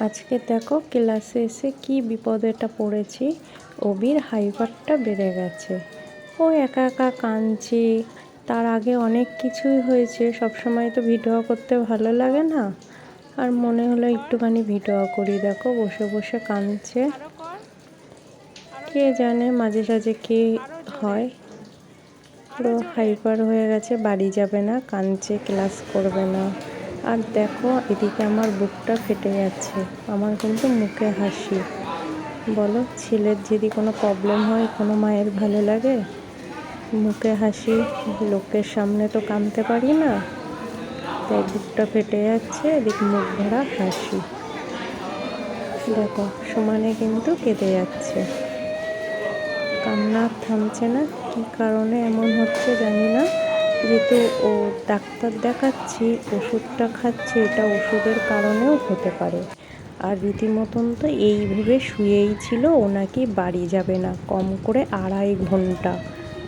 আজকে দেখো ক্লাসে এসে কি বিপদেটা পড়েছি। অবির হাইপারটা বেড়ে গেছে। ও একা একা কাঁদছে। তার আগে অনেক কিছুই হয়েছে। সবসময় তো ভিডিও করতে ভালো লাগে না। আর মনে হলো একটুখানি ভিডিও করি। দেখো বসে বসে কাঁদছে। কে জানে মাঝে সাঝে কে হয়। পুরো হাইপার হয়ে গেছে, বাড়ি যাবে না, কাঁদছে, ক্লাস করবে না। আর দেখো, এদিকে আমার বুকটা ফেটে যাচ্ছে। আমার কিন্তু মুখে হাসি। বলো, ছেলের যদি কোনো প্রবলেম হয়, কোনো মায়ের ভালো লাগে? মুখে হাসি, লোকের সামনে তো কামতে পারি না। তাই বুকটা ফেটে যাচ্ছে, এদিক মুখ ভরা হাসি। দেখো, সমানে কিন্তু কেঁদে যাচ্ছে। কান্না থামছে না, কী কারণে এমন হচ্ছে জানি না। যেহেতু ও ডাক্তার দেখাচ্ছি, ওষুধটা খাচ্ছে, এটা ওষুধের কারণেও হতে পারে। আর রীতিমতন তো এই ভেবে শুয়েই ছিল, ও নাকি বাড়ি যাবে না, কম করে আড়াই ঘণ্টা।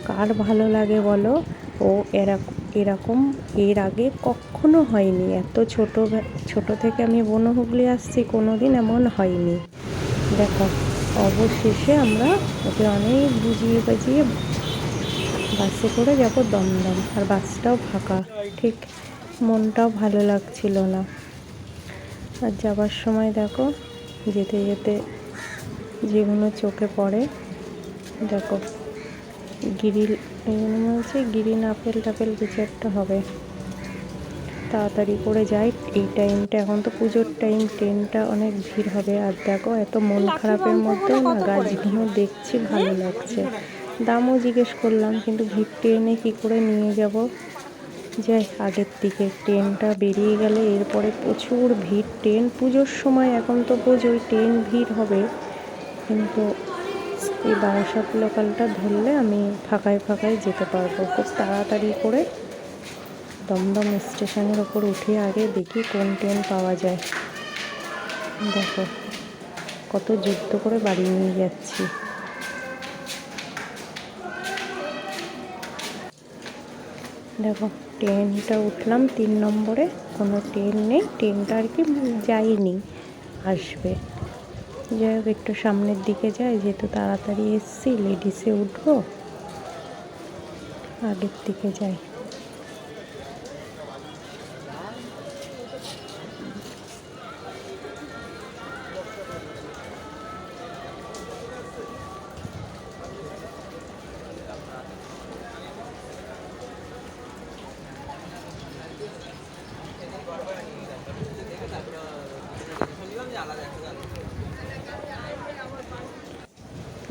কার ভালো লাগে বলো? ও এরকম এরকম, এর আগে কখনো হয়নি। এত ছোট ছোট থেকে আমি বনহুগলি আসছি কোনো দিন এমন হয়নি। দেখো, অবশেষে আমরা ওকে অনেক বুঝিয়ে বাজিয়ে বাসে করে যাব দমদম। আর বাসটাও ফাঁকা ঠিক মনটাও ভালো লাগছিল না। আর যাবার সময় দেখো যেতে যেতে যেগুলো চোখে পড়ে দেখো গিরিল এগুলো মনে হচ্ছে গিরিন আপেল টাপেল কিছু একটা হবে। তাড়াতাড়ি করে যাই এই টাইমটা এখন তো পুজোর টাইম ট্রেনটা অনেক ভিড় হবে। আর দেখো এত মন খারাপের মধ্যেও না গাছগুলো দেখছি ভালো লাগছে। দামও জিজ্ঞেস করলাম, কিন্তু ভিড় ট্রেনে কী করে নিয়ে যাব? যাই, আগের দিকে ট্রেনটা বেরিয়ে গেলে এরপরে প্রচুর ভিড়। ট্রেন পুজোর সময় এখন তো পুজোয় ট্রেন ভিড় হবে, কিন্তু এই বারাসাত লোকালটা ধরলে আমি ফাঁকায় ফাঁকায় যেতে পারব। খুব তাড়াতাড়ি করে দমদম স্টেশনের ওপর উঠে আগে দেখি কোন ট্রেন পাওয়া যায়। দেখো, কত যুদ্ধ করে বাড়ি নিয়ে যাচ্ছি। দেখো ট্রেনটা উঠলাম তিন নম্বরে, কোনো ট্রেন নেই ট্রেনটা আর কি যাইনি, আসবে। যাই হোক, একটু সামনের দিকে যাই, যেহেতু তাড়াতাড়ি এসছি লেডিসে উঠবো। আগের দিকে যাই।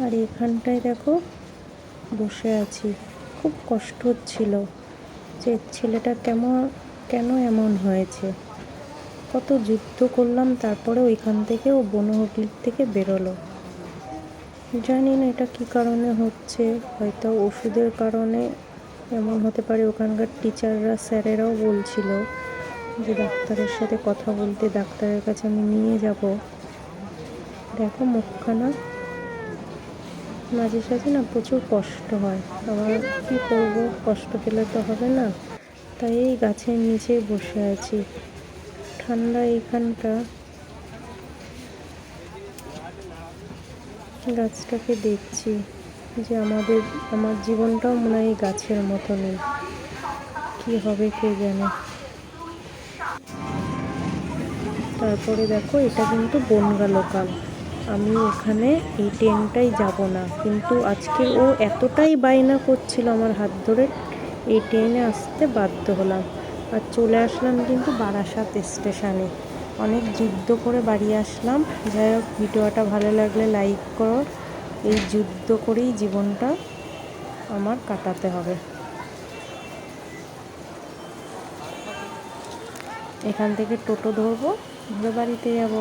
আর এখানটায় দেখো বসে আছি। খুব কষ্ট হচ্ছিল যে ছেলেটা কেমন, কেন এমন হয়েছে? কত যুদ্ধ করলাম, তারপরে ওইখান থেকে ও বনহুগলির থেকে বেরোলো। জানি না এটা কী কারণে হচ্ছে, হয়তো ওষুধের কারণে এমন হতে পারে, ওখানকার টিচাররা, স্যারেরাও বলছিল যে ডাক্তারের সাথে কথা বলতে, ডাক্তারের কাছে আমি নিয়ে যাব। দেখো মুখখানা। মাঝে সাঝে না প্রচুর কষ্ট হয়। আবার কী করব? কষ্ট পেলে তো হবে না। তাই এই গাছের নিচে বসে আছি। ঠান্ডা এইখানটা। গাছটাকে দেখছি যে আমাদের, আমার জীবনটাও মনে হয় গাছের মতো নেই কী হবে কে জানে? তারপরে দেখো, এটা কিন্তু বনগা লোকাল আমি এখানে এই ট্রেনটাই যাব না। কিন্তু আজকে ও এতটাই বায়না করছিল আমার হাত ধরে, এই ট্রেনে আসতে বাধ্য হলাম। আর চলে আসলাম কিন্তু বারাসাত স্টেশনে অনেক যুদ্ধ করে বাড়ি আসলাম। যাই হোক, ভিডিওটা ভালো লাগলে লাইক করো। এই যুদ্ধ করেই জীবনটা আমার কাটাতে হবে। এখান থেকে টোটো ধরবো, ধরে বাড়িতে যাব।